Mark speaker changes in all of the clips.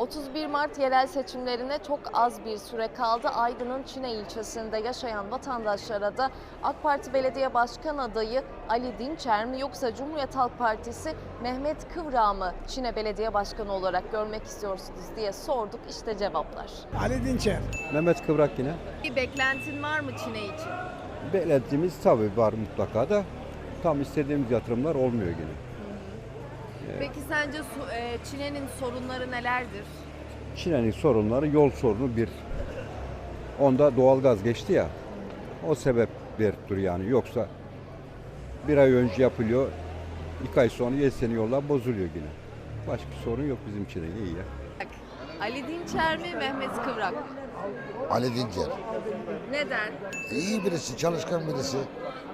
Speaker 1: 31 Mart yerel seçimlerine çok az bir süre kaldı. Aydın'ın Çine ilçesinde yaşayan vatandaşlara da AK Parti Belediye Başkan adayı Ali Dinçer mi yoksa Cumhuriyet Halk Partisi Mehmet Kıvrak'ı mı Çine Belediye Başkanı olarak görmek istiyorsunuz diye sorduk. İşte cevaplar.
Speaker 2: Ali Dinçer.
Speaker 3: Mehmet Kıvrak yine.
Speaker 1: Bir beklentin var mı Çine için?
Speaker 3: Beklentimiz tabii var mutlaka da tam istediğimiz yatırımlar olmuyor yine.
Speaker 1: Peki sence e, Çine'nin sorunları nelerdir?
Speaker 3: Çin'in sorunları yol sorunu bir. Onda doğalgaz geçti ya. O sebeplerdir yani. Yoksa bir ay önce yapılıyor. iki ay sonra yeni yollar bozuluyor yine. Başka sorun yok bizim Çin'de iyi ya.
Speaker 1: Ali Dinçer mi Mehmet Kıvrak mı?
Speaker 4: Ali Dincer.
Speaker 1: Neden?
Speaker 4: İyi birisi, çalışkan birisi.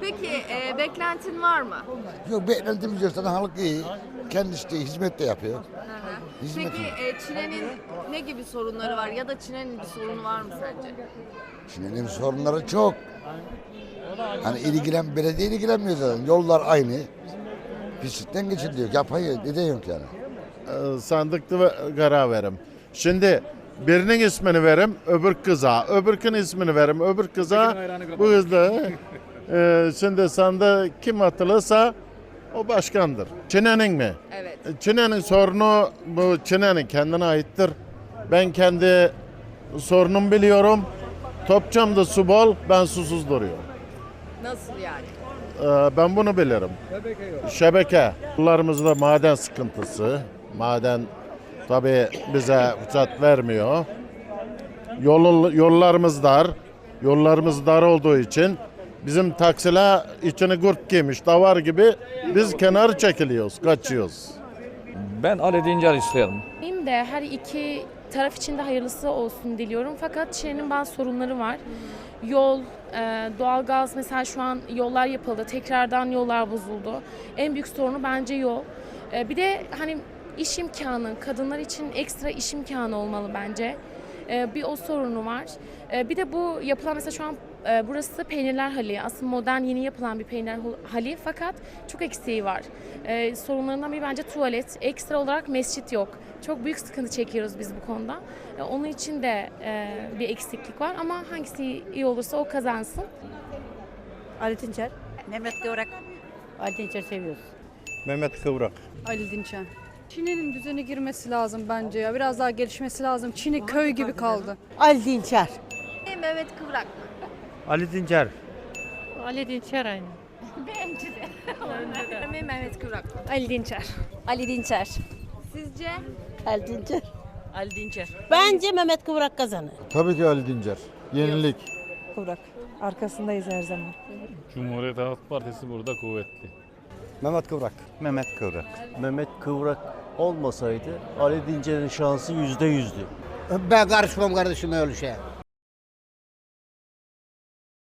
Speaker 1: Peki e, beklentin var mı?
Speaker 4: Yok beklentimiz yok. Zaten halk iyi. Kendisi de hizmet de yapıyor. Hizmet
Speaker 1: Peki e, Çine'nin ne gibi sorunları var ya da Çine'nin bir sorunu var mı sence?
Speaker 4: Çin'in sorunları çok. Hani ilgilen, belediye ilgilenmiyor zaten. Yollar aynı. Pislikten geçiliyor. Yapayı neden yok yani.
Speaker 5: e, sandıkta ve karar verim. Şimdi birinin ismini verim, öbür kıza, öbürkünün ismini verim, öbür kıza, bu kızda. E, şimdi sandığı kim atılırsa o başkandır. Çine'nin mi?
Speaker 1: Evet.
Speaker 5: E, Çine'nin sorunu bu Çine'nin kendine aittir. Ben kendi sorunumu biliyorum. Topçamda su bol, ben susuz duruyorum.
Speaker 1: Nasıl yani?
Speaker 5: Ee, Ben bunu bilirim. Şebeke. Yollarımızda maden sıkıntısı. Maden tabii bize fırsat vermiyor. Yol, yollarımız dar. Yollarımız dar olduğu için bizim taksiler içini kurt giymiş davar gibi biz kenar çekiliyoruz, kaçıyoruz.
Speaker 6: Ben Ali Dincer istiyorum.
Speaker 7: Benim de her iki taraf için de hayırlısı olsun diliyorum. Fakat Çin'in bazı sorunları var. Yol, e, doğalgaz mesela şu an yollar yapıldı. Tekrardan yollar bozuldu. En büyük sorunu bence yol. E, bir de hani iş imkanı, kadınlar için ekstra iş imkanı olmalı bence. E, bir o sorunu var. E, bir de bu yapılan mesela şu an e, burası peynirler hali. Aslında modern yeni yapılan bir peynir hali fakat çok eksiği var. E, sorunlarından biri bence tuvalet. Ekstra olarak mescit yok. Çok büyük sıkıntı çekiyoruz biz bu konuda. E, onun için de e, bir eksiklik var ama hangisi iyi olursa o kazansın.
Speaker 8: Ali Dinçer. Mehmet Kıvrak. Ali Dinçer seviyoruz.
Speaker 3: Mehmet Kıvrak.
Speaker 9: Ali Dinçer. Çin'in düzene girmesi lazım bence ya. Biraz daha gelişmesi lazım. Çin'i köy gibi kaldı.
Speaker 8: Ali Dinçer.
Speaker 1: Mehmet Kıvrak mı?
Speaker 3: Ali Dincer.
Speaker 7: Ali Dinçer aynı.
Speaker 1: Mi Mehmet Kıvrak?
Speaker 7: Ali Dinçer.
Speaker 9: Ali Dinçer.
Speaker 1: Sizce?
Speaker 8: Ali Dinçer.
Speaker 9: Ali Dinçer.
Speaker 8: Bence Mehmet Kıvrak kazanır.
Speaker 5: Tabii ki Ali Dincer. Yenilik.
Speaker 9: Kıvrak. Arkasındayız her zaman.
Speaker 6: Cumhuriyet Halk Partisi burada kuvvetli.
Speaker 3: Mehmet Kıvrak.
Speaker 10: Mehmet Kıvrak. Mehmet Kıvrak olmasaydı Ali Dincer'in şansı yüzde yüzdü.
Speaker 2: Ben karışmam kardeşim öyle şeye.